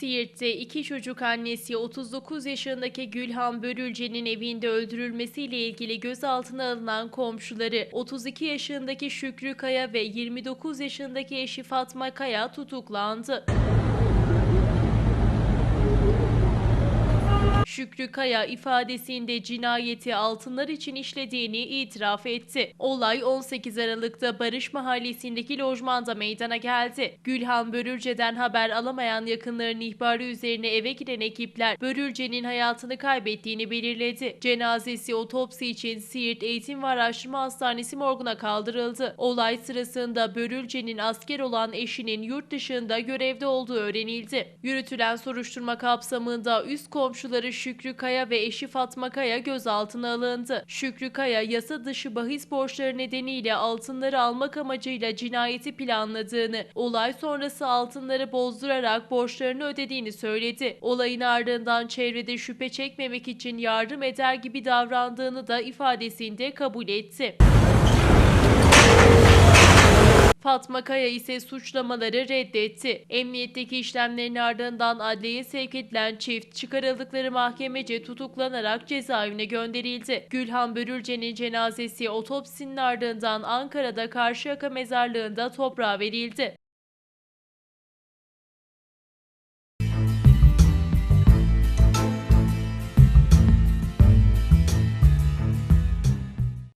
Siirt'te iki çocuk annesi 39 yaşındaki Gülhan Börülce'nin evinde öldürülmesiyle ilgili gözaltına alınan komşuları 32 yaşındaki Şükrü Kaya ve 29 yaşındaki eşi Fatma Kaya tutuklandı. Şükrü Kaya ifadesinde cinayeti altınlar için işlediğini itiraf etti. Olay 18 Aralık'ta Barış Mahallesi'ndeki lojmanda meydana geldi. Gülhan Börülce'den haber alamayan yakınlarının ihbarı üzerine eve giren ekipler Börülce'nin hayatını kaybettiğini belirledi. Cenazesi otopsi için Siirt Eğitim ve Araştırma Hastanesi morguna kaldırıldı. Olay sırasında Börülce'nin asker olan eşinin yurt dışında görevde olduğu öğrenildi. Yürütülen soruşturma kapsamında üst komşuları Şükrü Kaya ve eşi Fatma Kaya gözaltına alındı. Şükrü Kaya yasa dışı bahis borçları nedeniyle altınları almak amacıyla cinayeti planladığını, olay sonrası altınları bozdurarak borçlarını ödediğini söyledi. Olayın ardından çevrede şüphe çekmemek için yardım eder gibi davrandığını da ifadesinde kabul etti. Fatma Kaya ise suçlamaları reddetti. Emniyetteki işlemlerin ardından adliyeye sevk edilen çift çıkarıldıkları mahkemece tutuklanarak cezaevine gönderildi. Gülhan Börülce'nin cenazesi otopsinin ardından Ankara'da Karşıyaka mezarlığında toprağa verildi.